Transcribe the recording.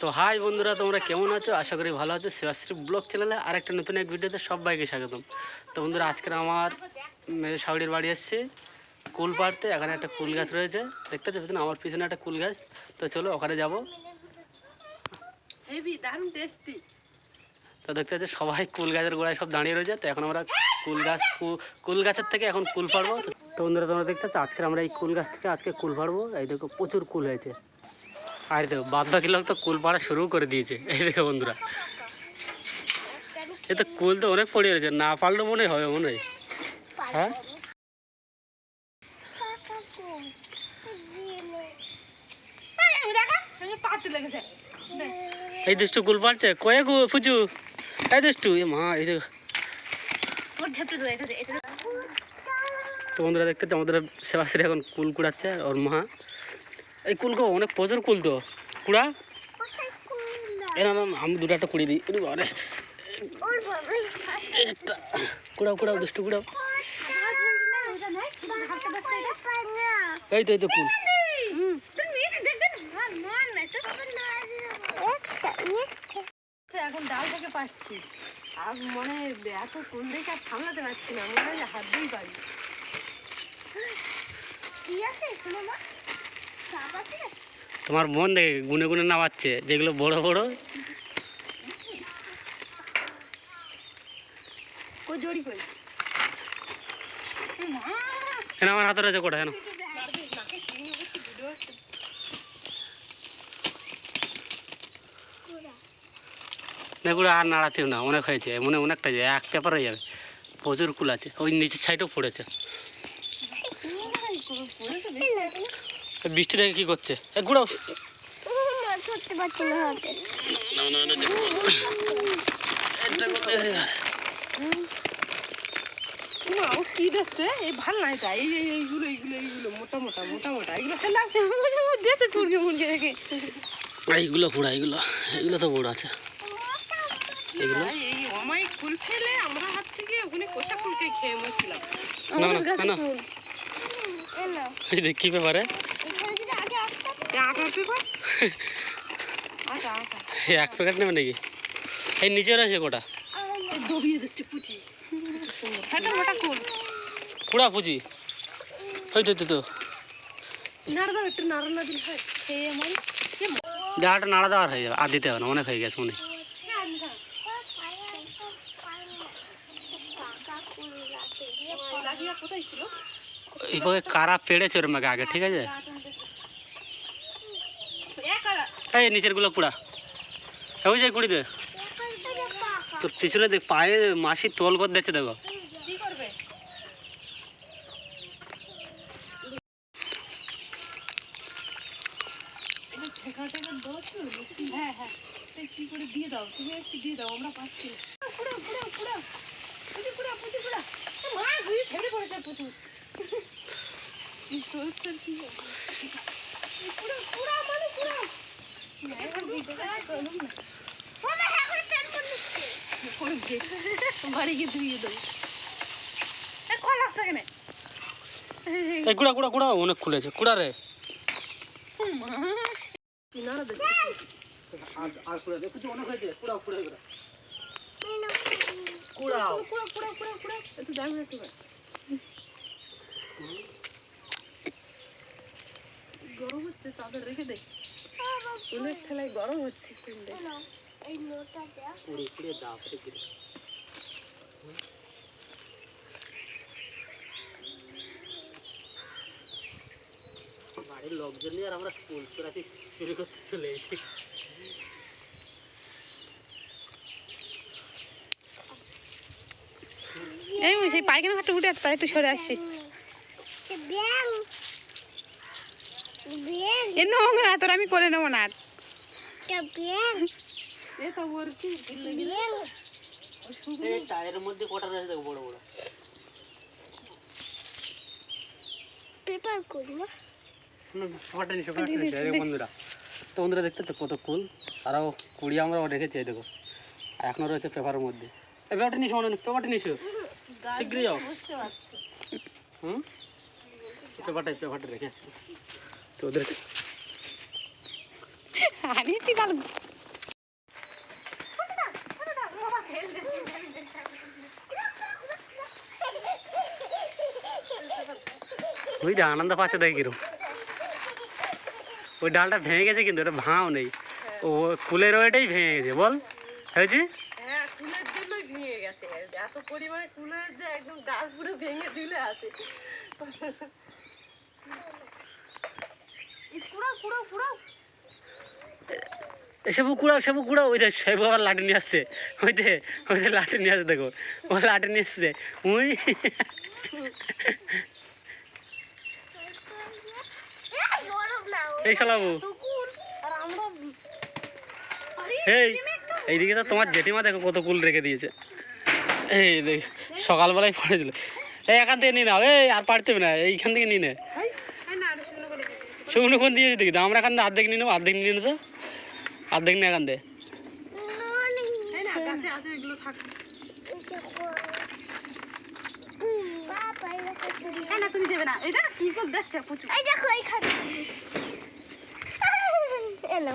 তো হাই বন্ধুরা তোমরা কেমন আছো? আশা করি ভালো আছো। শিবাশ্রী ব্লগ চ্যানেলে আর একটা নতুন এক ভিডিওতে সব সবাইকে স্বাগতম। তো বন্ধুরা আজকের আমার শাউরির বাড়ি এসছে কুল পাড়তে। এখানে একটা কুল গাছ রয়েছে। দেখতে পাচ্ছ আমার পিছনে একটা কুল গাছ। তো চলো ওখানে যাব। তো দেখতে পাচ্ছ সবাই কুল গাছের গোড়ায় সব দাঁড়িয়ে রয়েছে। তো এখন আমরা কুল গাছ কুল গাছের থেকে এখন কুল পাড়বো। তো- তো বন্ধুরা তোমরা দেখতে পাচ্ছ আজকে আমরা এই কুল গাছ থেকে আজকে কুল পাড়বো। এই দেখো প্রচুর কুল হয়েছে। আর দেখো বাদ বাকি লোক তো কুল পাড়া শুরু করে দিয়েছে। এই দেখো বন্ধুরা। এ তো কুল তো অনেক পড়ে রয়েছে, না পারলে মনে হবে মনে হয়। হ্যাঁ? এই দুষ্টু কুল পাড়ছে কয়ে গু ফুচু? এই দুষ্টু, এ মা, এই। তো বন্ধুরা দেখতে আমাদের সেবাশ্রী এখন কুল কুড়াচ্ছে ওর মা এই কুল গো অনেক প্রচুর কুল তো। কুড়া? এ না। আমি দুটো একটা কুড়িয়ে দিই। বাবারে। এটা কুড়াও কুড়াও দুষ্টু কুড়াও। এই তো এই তো কুল। হুম, তুই মিট দেখ দেখ না না না এটা তো এখন ডাল থেকে পাচ্ছি। আর মনে হয় এত কোন দেখে আর সামলাতে পারছি না মনে হয় হাত দিয়েই পারি। তোমার মন দেখে গুনে গুনে নামাচ্ছে যেগুলো বড় বড়। আমার হাতে রয়েছে কোটা কেন এগুলো আর নাড়াতেও না অনেক হয়েছে মনে অনেকটা যায় এক পেপার হয়ে যাবে। প্রচুর কুল আছে ওই নিচের সাইডেও পড়েছে। বৃষ্টি দেখে কি করছে? না হাতে না না না দেখো। এটা করতে- এ, না ও কি দেখছে এই ভালো না এটা এই এই এইগুলো এইগুলো এইগুলো মোটা মোটা মোটা মোটা। এগুলো খেলে লাগছে দেখতে কুড়কে মুড়কে দেখে এইগুলো এগুলো তো বড় আছে। এগুলো এই অমাই ফুল ফেলে আমরা হাত থেকে ওখানে কোষা ফুলকে খেয়ে মরছিলাম। না না না না। এই দেখ কি ব্যাপারে এখানে যদি আগে আসতাম আটা পেপার আটা আটা এই এক প্যাকেট নেবে নাকি? এই নিচে রয়েছে দবিয়ে দিচ্ছে পুচি ওই তো তো তো। নাড়া দেওয়ার হয়ে যাবে আর দিতে হবে না অনেক হয়ে গেছে মনে এইভাবে কারা পেড়েছে ওর মাকে আগে, ঠিক আছে? এই নিচেরগুলো পুরা ওই যে কুড়ি দে তোর পিছনে দেখ, পায়ে মাসি তোল করে দিচ্ছে, দেখো। দিয়ে দিয়ে পুরো। এখন ভিডিওটা করুন না করে দে বাড়ি গিয়ে ধুয়ে দেবো কল আসছে কেন এই কুড়া কুড়া কুড়া অনেক খুলেছে। কুড়া রে। কিনারা আর কুড়া অনেক হয়েছে কুড়া কুড়া কুড়া কুড়াও। কুড়া কুড়া কুড়া কুড়া একটু দাম একটু গরম হচ্ছে তাদের রেখে দে। অনেক ঠেলায় গরম হচ্ছে কুন্ডে এই নোটা দাও বাড়ির লোকজন নিয়ে আর আমরা ফুল চুরাতে চুরি করতে চলে এসেছি। এই সেই পায়খানা ঘাটটা উঠে তাই একটু সরে আসছি। এ নোংরা তোর আমি করে নেব না। টা ব্যাং এ তো বলছি ব্যাং এই টায়ারের মধ্যে কটা রয়েছে বড় বড়। পেপার করব। বন্ধুরা। তো বন্ধুরা দেখতে তো কত কুল তারাও কুড়ি আমরাও রেখেছি এই দেখো। আর এখনও রয়েছে পেপারের মধ্যে। এই পেপারটা নিশো মনে পেপারটা নিশো শীঘ্রই যাও। হুম? পেপারটা পেপারটা রেখে। তো ওদের ওই যে আনন্দ পাচ্ছে দেখ কিরম। ওই ডালটা ভেঙে গেছে কিন্তু ওটা ভাঁও নেই। ও কুলের ওইটাই ভেঙে গেছে বল। হ্যাঁ হয়েছি হ্যাঁ, ভেঙে গেছে। এত পরিমাণে কুলের যে একদম ডাল পুরো ভেঙে দিলে আছে। সেবু কুড়াও সেবু কুড়াও ওই দেখ সেবু আবার লাঠি নিয়ে আসছে। ওই দে ওই যে লাঠি নিয়ে আসছে দেখো। ও লাঠি নিয়ে আসছে। উই। এই শালাবু আরে এই এইদিকে তো তোমার জেঠিমা দেখো কত কুল রেখে দিয়েছে। এই দেখ সকালবেলায় পড়ে দিল। এই এখান থেকে নিয়ে নাও। এই আর পারতে হবে না এইখান থেকে নিয়ে নে এই এই না আরে শুনো করে শুকনো কোন দিয়েছি দেখি তো আমরা এখান থেকে অর্ধেক নিয়ে নেব অর্ধেক নিয়ে নেব অর্ধেক নিয়ে এখান থেকে। এই না গাছে আছে এগুলো থাক। এই না তুমি দেবে না। এটা কি করে দেখছ প্রচুর। এই দেখো এখানে এলো।